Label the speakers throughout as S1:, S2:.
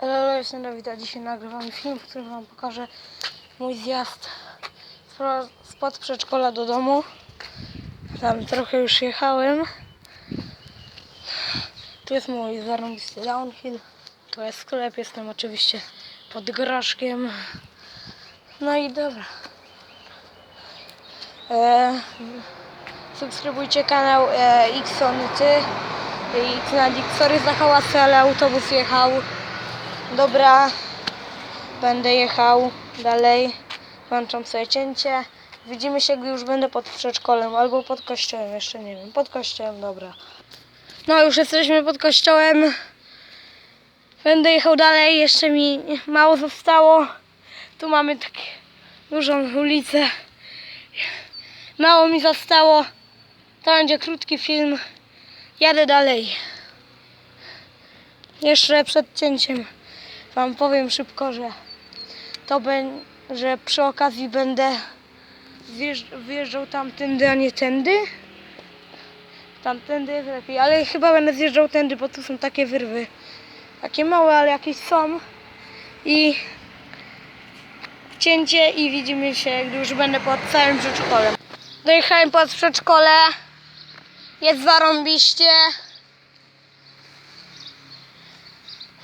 S1: Hello, jestem Dawid, a dzisiaj nagrywam film, w którym wam pokażę mój zjazd spod przedszkola do domu. Tam trochę już jechałem. Tu jest mój zarąbisty downhill. Tu jest sklep, jestem oczywiście pod groszkiem. No i dobra. E, subskrybujcie kanał e, Xonyty. X na X. Sorry za hałasy, ale autobus jechał. Dobra, będę jechał dalej. Włączam sobie cięcie. Widzimy się, gdy już będę pod przedszkolem albo pod kościołem, jeszcze nie wiem. Pod kościołem, dobra. No, już jesteśmy pod kościołem. Będę jechał dalej, jeszcze mi mało zostało. Tu mamy tak dużą ulicę. Mało mi zostało. To będzie krótki film. Jadę dalej. Jeszcze przed cięciem Wam powiem szybko, że to ben, że przy okazji będę wjeżdż, wjeżdżał tamtędy, a nie tędy. Tamtędy jest lepiej, ale chyba będę zjeżdżał tędy, bo tu są takie wyrwy. Takie małe, ale jakieś są. I cięcie i widzimy się, gdy już będę pod całym przedszkolem. Dojechałem pod przedszkole. Jest zarąbiście.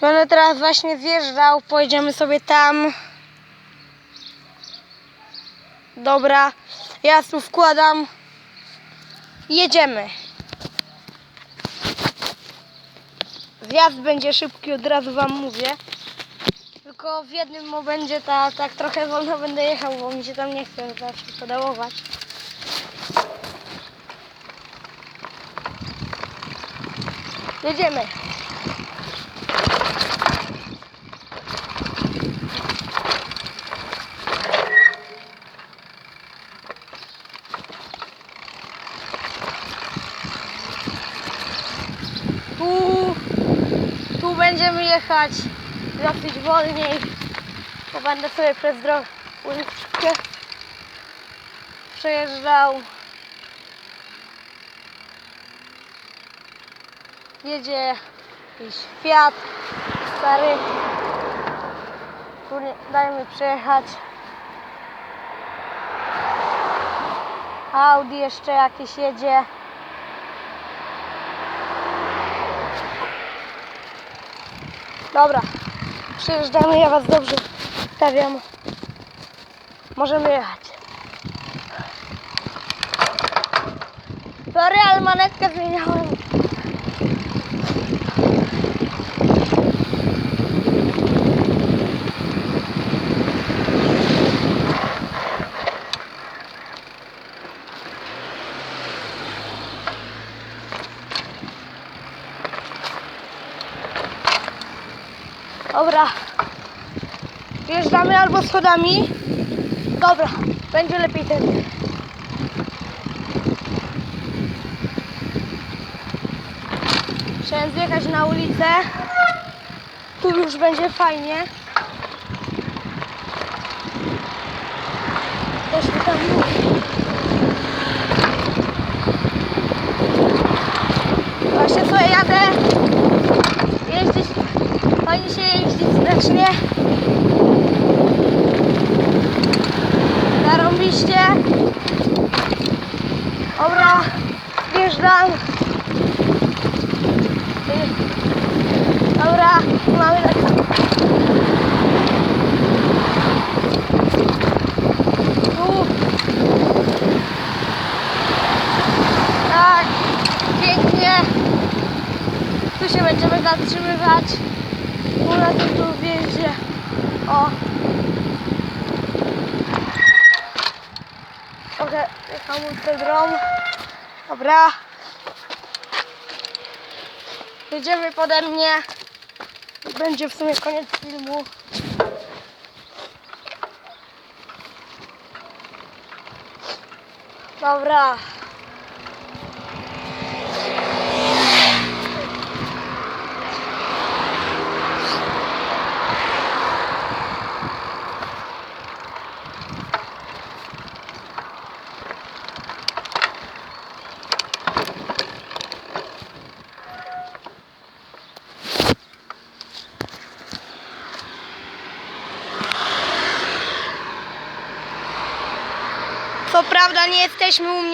S1: Będę teraz właśnie zjeżdżał, pojedziemy sobie tam. Dobra, ja tu wkładam. Jedziemy. Zjazd będzie szybki, od razu wam mówię. Tylko w jednym momencie ta, tak trochę wolno będę jechał, bo mi się tam nie chce zawsze pedałować. Jedziemy. Tu, tu będziemy jechać dosyć wolniej, bo będę sobie przez drogę przejeżdżał. Jedzie jakiś Fiat stary. Tu nie, daj mi przejechać. Audi jeszcze jakieś jedzie. Dobra, przejeżdżamy, ja was dobrze stawiam. Możemy jechać. Sorry, ale manetkę zmieniałem. Dobra. Wjeżdżamy albo schodami. Dobra, będzie lepiej ten. Chciałem zjechać na ulicę. Tu już będzie fajnie. Mi tam. Właśnie sobie jadę. Jeździć. Fajnie się znacznie. Zarąbiście. Dobra, wjeżdżam. Dobra, mamy tu. Tak, pięknie. Tu się będziemy zatrzymywać. U nas tu w wjeździe. O. Trochę hamulce drom. Dobra. Jedziemy pode mnie. Będzie w sumie koniec filmu. Dobra. Prawda nie jesteśmy u mnie